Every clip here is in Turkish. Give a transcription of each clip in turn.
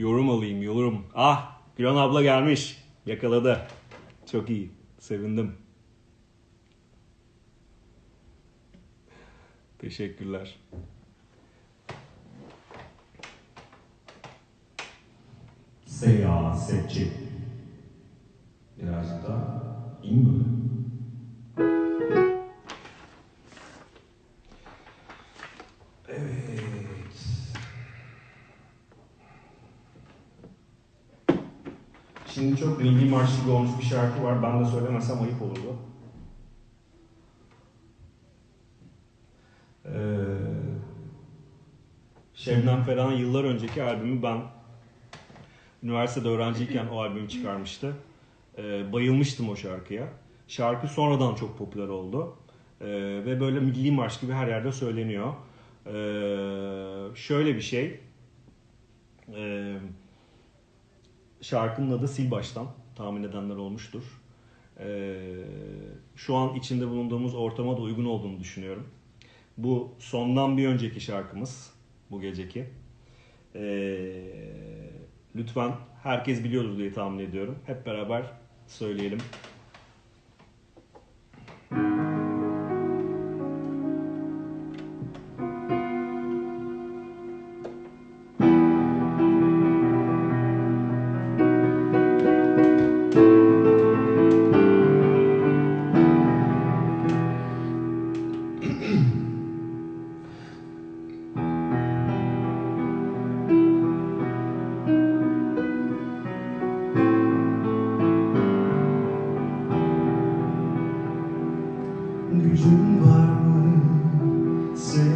Yorum alayım, yorum. Ah, Gülen abla gelmiş. Yakaladı. Çok iyi. Sevindim. Teşekkürler. Siyasetçi. Birazcık daha mi böyle? Marş gibi olmuş bir şarkı var. Ben de söylemesem ayıp olurdu. Ee, Şebnem Ferah'ın yıllar önceki albümü ben üniversitede öğrenciyken o albümü çıkarmıştı. Ee, bayılmıştım o şarkıya. Şarkı sonradan çok popüler oldu. Ee, ve böyle milli marş gibi her yerde söyleniyor. Ee, şöyle bir şey. Ee, şarkının adı Sil Baştan. Tahmin edenler olmuştur. Ee, şu an içinde bulunduğumuz ortama da uygun olduğunu düşünüyorum. Bu sondan bir önceki şarkımız. Bu geceki. Ee, lütfen herkes biliyordur diye tahmin ediyorum. Hep beraber söyleyelim. Gücün var mı? Sevgilim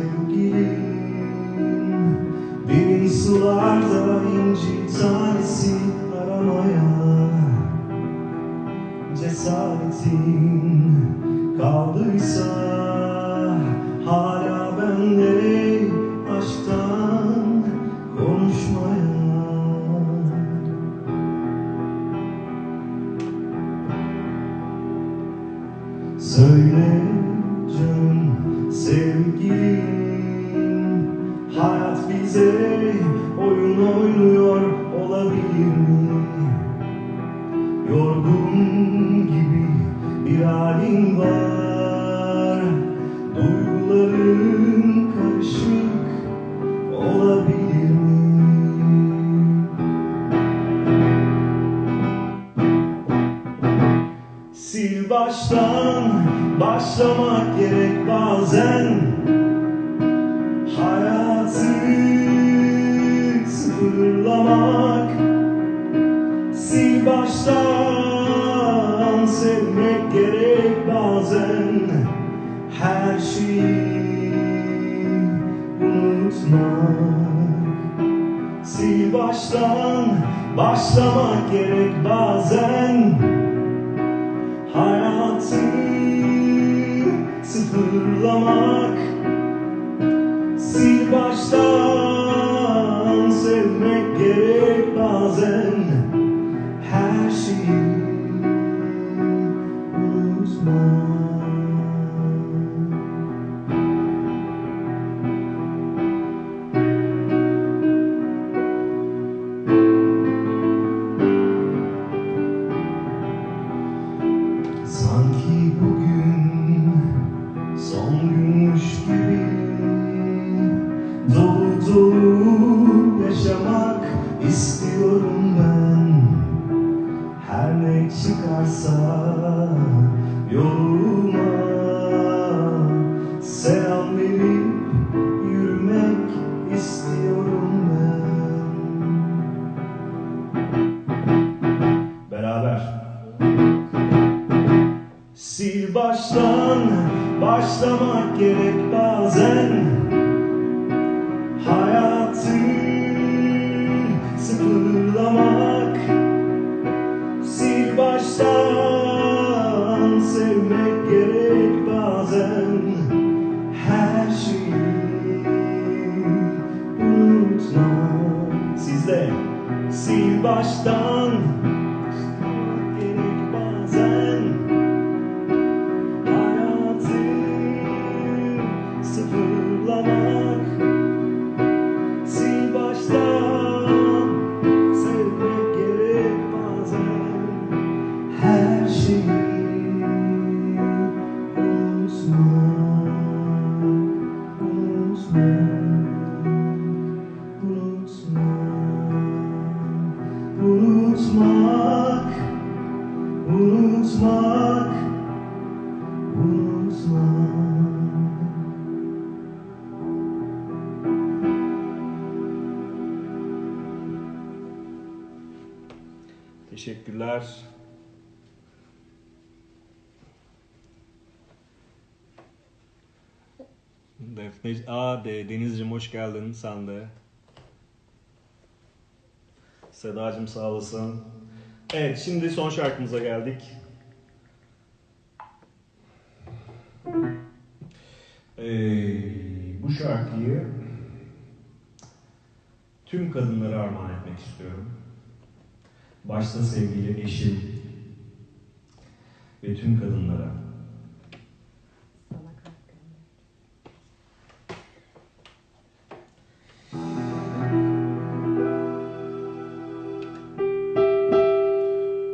Sil baştan başlamak gerek bazen. Hayatı sıfırlamak Sil baştan sevmek gerek bazen. Her şeyi unutmak Sil baştan başlamak gerek bazen Sıfırlamak Her ne çıkarsa yoluma Selam verip yürümek istiyorum ben. Beraber. Sil baştan başlamak gerek bazen unutmak, unutmak. Teşekkürler. Defne, aa de, Denizciğim hoş geldin sen de. Sedacığım sağ olasın. Evet şimdi son şarkımıza geldik. Şarkıyı tüm kadınlara armağan etmek istiyorum. Başta sevgili eşim ve tüm kadınlara.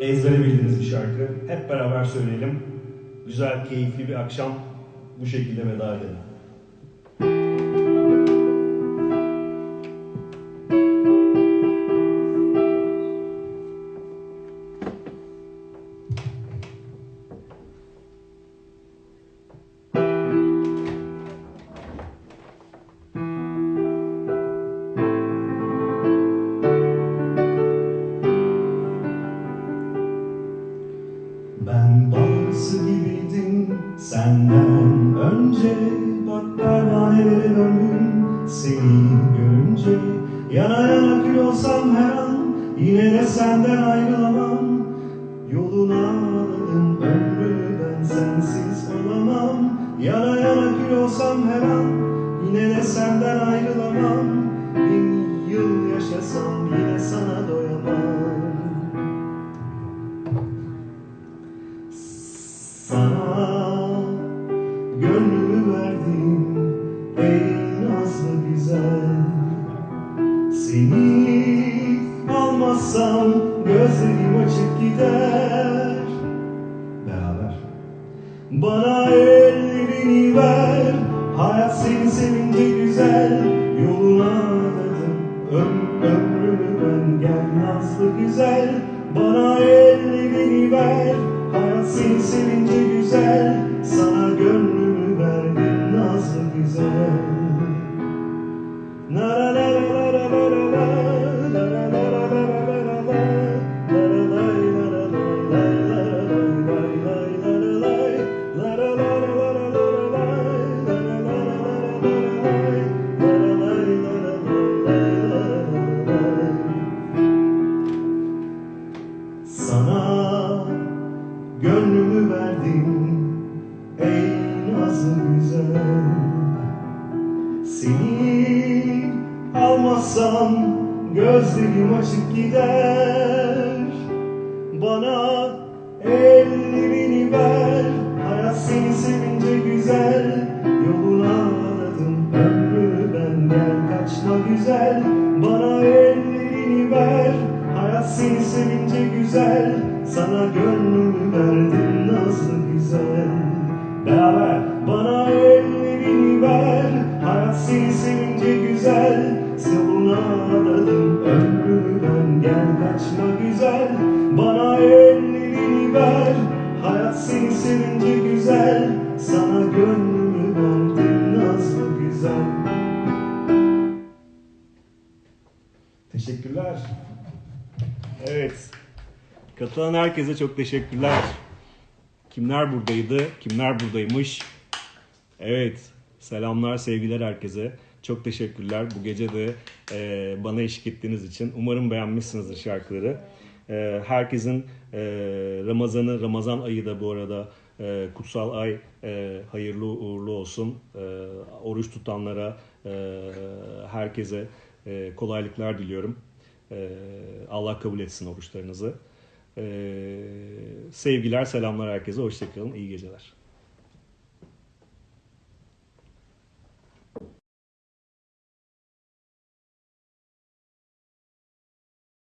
Ezbere bildiğiniz bir şarkı. Hep beraber söyleyelim. Güzel, keyifli bir akşam bu şekilde veda edelim. Senden önce Bak pervanelere döndüm seni görünce Yana yana kül olsam her an Yine de senden ayrılamam. Yoluna aradım ömrümü ben sensiz olamam. Yana yana kül olsam her an Yine de senden ayrılamam. Bin yıl yaşasam yine sana doyamam almazsam gözlerim açık gider. Beraber. Bana ellerini ver. Hayat seni sevince güzel. Yoluna aradım Öm, ömrümü ben. Gel nazlı güzel. Bana ellerini ver. Hayat seni sevince almazsam gözlerim açık gider. Bana ellerini ver Hayat seni sevince güzel. Yolunu aradım ömrümü ben gel kaçma güzel. Bana ellerini ver Hayat seni sevince güzel. Sana gönlümü verdim nazlı güzel. Beraber. Bana ellerini ver Hayat seni sevince güzel Ben gel kaçma güzel Bana ellerini ver Hayat seni güzel Sana gönlümü verdim nazlı güzel Teşekkürler. Evet. Katılan herkese çok teşekkürler. Kimler buradaydı? Kimler buradaymış? Evet. Selamlar, sevgiler herkese. Çok teşekkürler bu gece de e, bana eşlik ettiğiniz için. Umarım beğenmişsinizdir şarkıları. E, herkesin e, Ramazan'ı, Ramazan ayı da bu arada e, kutsal ay e, hayırlı uğurlu olsun. E, oruç tutanlara, e, herkese e, kolaylıklar diliyorum. E, Allah kabul etsin oruçlarınızı. E, sevgiler, selamlar herkese. Hoşçakalın, iyi geceler.